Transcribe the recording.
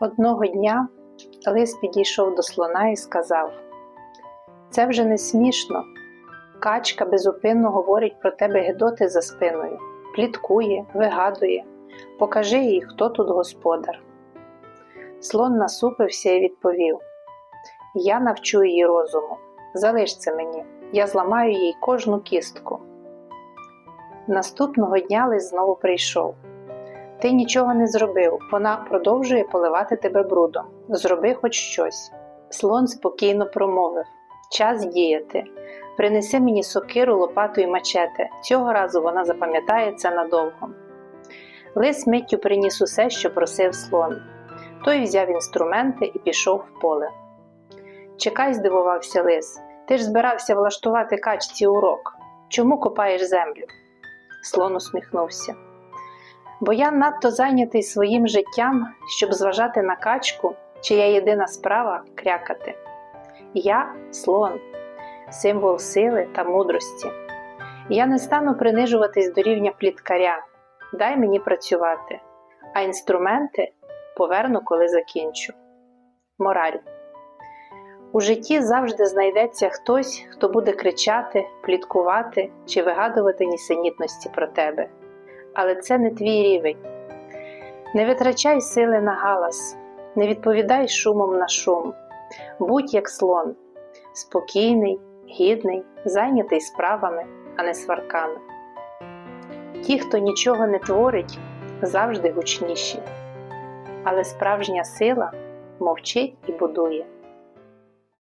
Одного дня лис підійшов до слона і сказав: Це вже не смішно. Качка безупинно говорить про тебе гедоти за спиною, пліткує, вигадує. Покажи їй, хто тут господар. Слон насупився і відповів: Я навчу її розуму. Залиш це мені, я зламаю їй кожну кістку. Наступного дня лис знову прийшов. Ти нічого не зробив, вона продовжує поливати тебе брудом. Зроби хоч щось. Слон спокійно промовив Час діяти. Принеси мені сокиру, лопату і мачете. Цього разу вона запам'ятає це надовго. Лис миттю приніс усе, що просив слон. Той взяв інструменти і пішов в поле. Чекай, здивувався лис. Ти ж збирався влаштувати качці урок. Чому копаєш землю? Слон усміхнувся. Бо я надто зайнятий своїм життям, щоб зважати на качку, чия єдина справа крякати. Я слон, символ сили та мудрості. Я не стану принижуватись до рівня пліткаря. Дай мені працювати, а інструменти поверну, коли закінчу. Мораль. У житті завжди знайдеться хтось, хто буде кричати, пліткувати чи вигадувати нісенітності про тебе. Але це не твій рівень. Не витрачай сили на галас, не відповідай шумом на шум. Будь як слон, спокійний, гідний, зайнятий справами, а не сварками. Ті, хто нічого не творить, завжди гучніші. Але справжня сила мовчить і будує.